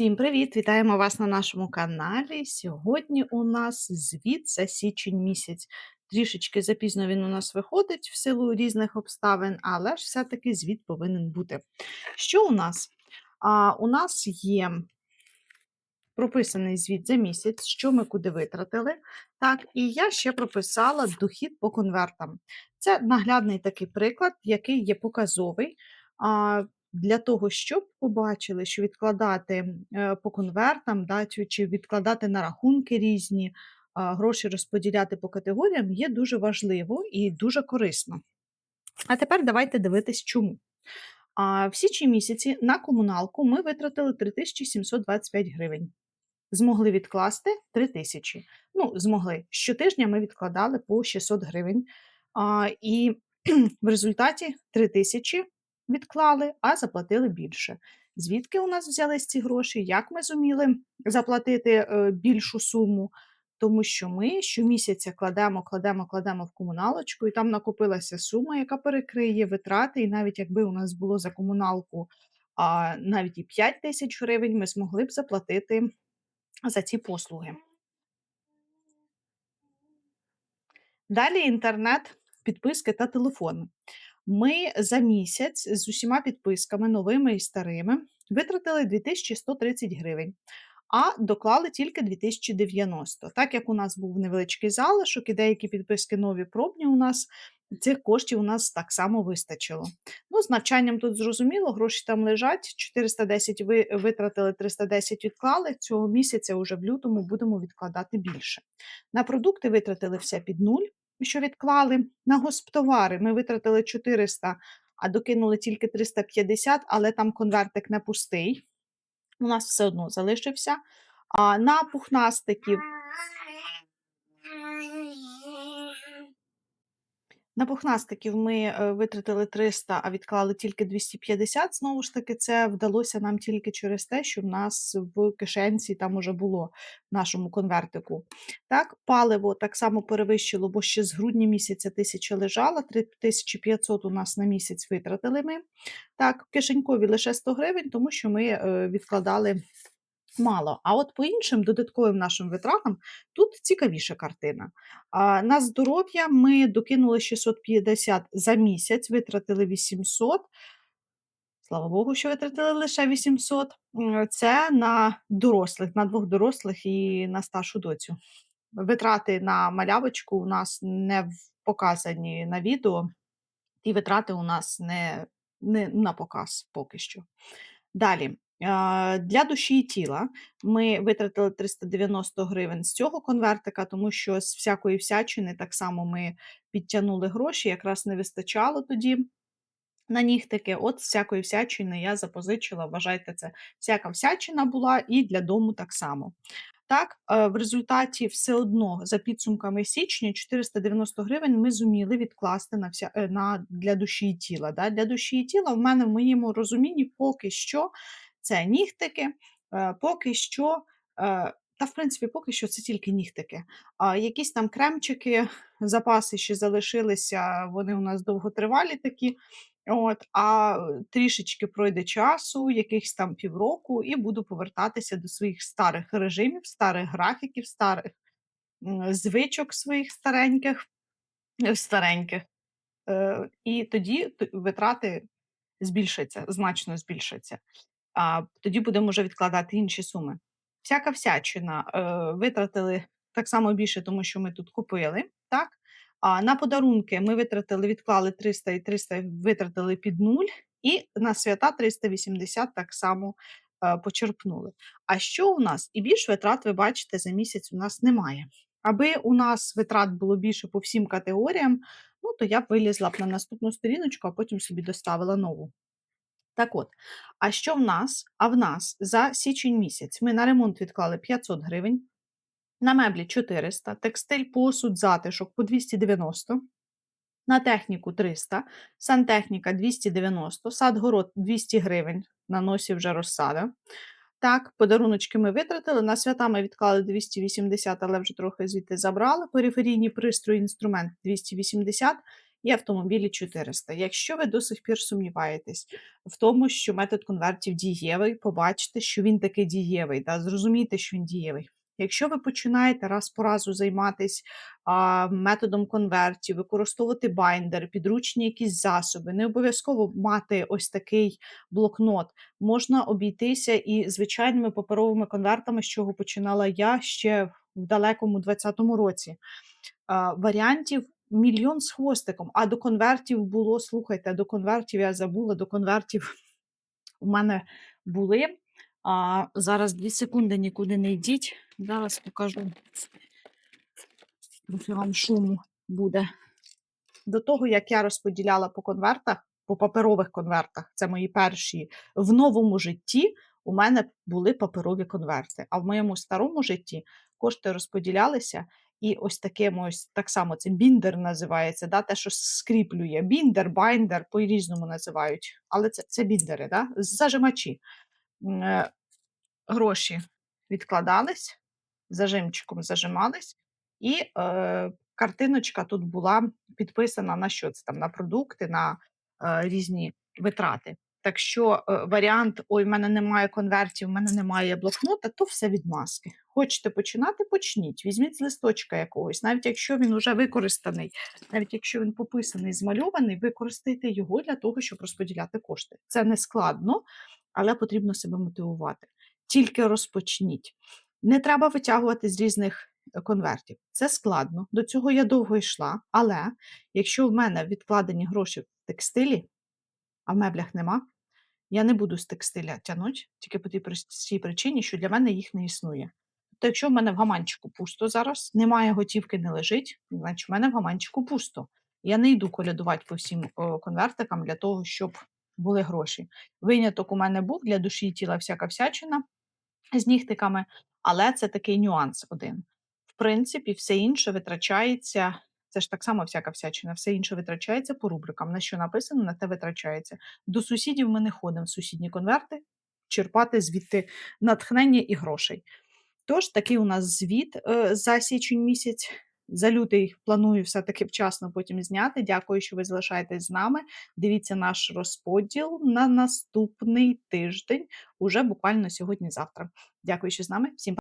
Всім привіт! Вітаємо вас на нашому каналі. Сьогодні у нас звіт за січень місяць. Трішечки запізно він у нас виходить в силу різних обставин, але ж все-таки звіт повинен бути. Що у нас? А, У нас є прописаний звіт за місяць, що ми куди витратили. Так, і я ще прописала дохід по конвертам. Це наглядний такий приклад, який є показовий. А, для того, щоб побачили, що відкладати е, по конвертам, да, чи відкладати на рахунки різні, гроші розподіляти по категоріям є дуже важливо і дуже корисно. А тепер давайте дивитись, чому. А, В січні місяці на комуналку ми витратили 3725 гривень. Змогли відкласти 3000. Ну, змогли. Щотижня ми відкладали по 600 гривень. А, І в результаті 3000 відклали, а заплатили більше. Звідки у нас взялись ці гроші? Як ми зуміли заплатити е, більшу суму? Тому що ми щомісяця кладемо, кладемо, кладемо в комуналочку, і там накопилася сума, яка перекриє витрати. І навіть якби у нас було за комуналку а, навіть і 5 тисяч гривень, ми змогли б заплатити за ці послуги. Далі інтернет, підписки та телефони. Ми за місяць з усіма підписками, новими і старими, витратили 2130 гривень, а доклали тільки 2090. Так як у нас був невеличкий залишок і деякі підписки нові пробні у нас. Цих коштів у нас так само вистачило. Ну, З навчанням тут зрозуміло, гроші там лежать. 410 ви витратили, 310 відклали. Цього місяця вже в лютому будемо відкладати більше. На продукти витратили все під нуль що відклали на госптовари. Ми витратили 400, а докинули тільки 350, але там конвертик не пустий. У нас все одно залишився. А на пухнастиків На пухнастиків ми е, витратили 300, а відклали тільки 250. Знову ж таки, це вдалося нам тільки через те, що в нас в кишенці там уже було в нашому конвертику. Так, Паливо так само перевищило, бо ще з грудня місяця 1000 лежало, 3500 у нас на місяць витратили ми. Так, кишенькові лише 100 гривень, тому що ми е, відкладали мало. А от по іншим додатковим нашим витратам тут цікавіша картина. На здоров'я ми докинули 650 за місяць, витратили 800. Слава Богу, що витратили лише 800. Це на дорослих, на двох дорослих і на старшу доцю. Витрати на малявочку у нас не показані на відео, і витрати у нас не, не на показ поки що. Далі, для душі і тіла ми витратили 390 гривень з цього конвертика, тому що з всякої всячини так само ми підтягнули гроші, якраз не вистачало тоді на нігтики. От з всякої всячини я запозичила, вважайте, це всяка всячина була і для дому так само. Так, е, в результаті все одно за підсумками січня 490 гривень ми зуміли відкласти на вся е, на для душі і тіла. Да? Для душі і тіла в мене в моєму розумінні поки що це нігтики, е, поки що, е, та, в принципі, поки що це тільки нігтики. А якісь там кремчики, запаси ще залишилися, вони у нас довготривалі такі. От, А трішечки пройде часу, якихось там півроку, і буду повертатися до своїх старих режимів, старих графіків, старих звичок своїх стареньких, стареньких. Е, І тоді витрати збільшаться, значно збільшаться а тоді будемо вже відкладати інші суми. Всяка всячина е, витратили так само більше, тому що ми тут купили. так? А на подарунки ми витратили, відклали 300 і 300 витратили під нуль, і на свята 380 так само е, почерпнули. А що у нас? І більш витрат, ви бачите, за місяць у нас немає. Аби у нас витрат було більше по всім категоріям, ну то я б вилізла б на наступну сторіночку, а потім собі доставила нову. Так от, а що в нас? А в нас за січень місяць ми на ремонт відклали 500 гривень, на меблі 400, текстиль, посуд, затишок по 290, на техніку 300, сантехніка 290, сад-город 200 гривень, на носі вже розсада. Так, подаруночки ми витратили. На свята ми відклали 280, але вже трохи звідти забрали. Периферійні пристрої, інструмент 280 і автомобілі 400. Якщо ви до сих пір сумніваєтесь в тому, що метод конвертів дієвий, побачите, що він таки дієвий, да, зрозумійте, що він дієвий. Якщо ви починаєте раз по разу займатися а, методом конвертів, використовувати байндер, підручні якісь засоби, не обов'язково мати ось такий блокнот. Можна обійтися і звичайними паперовими конвертами, з чого починала я ще в далекому 20-му році. А, варіантів мільйон з хвостиком. А до конвертів було, слухайте, до конвертів я забула, до конвертів у мене були. А, зараз дві секунди нікуди не йдіть. Зараз покажу. Трохи вам шуму буде. До того, як я розподіляла по конвертах, по паперових конвертах, це мої перші в новому житті. У мене були паперові конверти. А в моєму старому житті кошти розподілялися, і ось таким ось так само це біндер називається, да, те, що скріплює. Біндер, байндер, по-різному називають. Але це, це біндери, да? зажимачі. Е, Гроші відкладались, зажимчиком зажимались, і е, картиночка тут була підписана на що це там, на продукти, на е, різні витрати. Так що е, варіант: ой, в мене немає конвертів, в мене немає блокнота, то все від маски. Хочете починати, почніть. Візьміть з листочка якогось, навіть якщо він вже використаний, навіть якщо він пописаний, змальований, використайте його для того, щоб розподіляти кошти. Це не складно, але потрібно себе мотивувати. Тільки розпочніть. Не треба витягувати з різних е, конвертів. Це складно. До цього я довго йшла. Але якщо в мене відкладені гроші в текстилі, а в меблях нема, я не буду з текстиля тягнути, тільки по тій простій причині, що для мене їх не існує. Тобто, якщо в мене в гаманчику пусто зараз, немає готівки, не лежить, значить в мене в гаманчику пусто. Я не йду колядувати по всім конвертикам для того, щоб були гроші. Виняток у мене був для душі і тіла всяка всячина з нігтиками, але це такий нюанс один. В принципі, все інше витрачається. Це ж так само всяка всячина, все інше витрачається по рубрикам. На що написано, на те витрачається. До сусідів ми не ходимо в сусідні конверти, черпати звідти натхнення і грошей. Тож такий у нас звіт е, за січень місяць. За лютий планую все-таки вчасно потім зняти. Дякую, що ви залишаєтесь з нами. Дивіться наш розподіл на наступний тиждень, уже буквально сьогодні-завтра. Дякую, що з нами. Всім